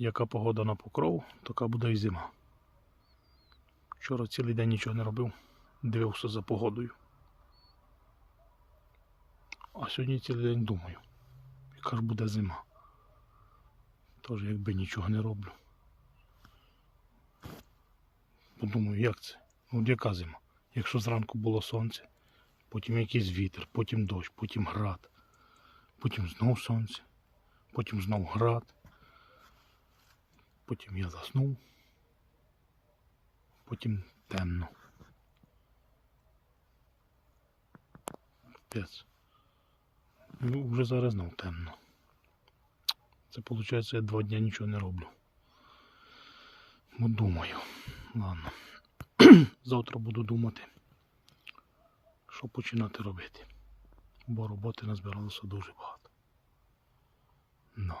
Яка погода на покров, така буде і зима. Вчора цілий день нічого не робив, дивився за погодою. А сьогодні цілий день думаю, яка ж буде зима. Тож якби нічого не роблю. Подумаю, як це? Ну, яка зима? Якщо зранку було сонце, потім якийсь вітер, потім дощ, потім град, потім знов сонце, потім знов град, потім я заснув, потім темно. Пець. Ну, вже зараз знов темно. Це виходить, я два дні нічого не роблю. Ну, думаю. Ладно. Завтра буду думати, що починати робити. Бо роботи назбиралося дуже багато. Ну.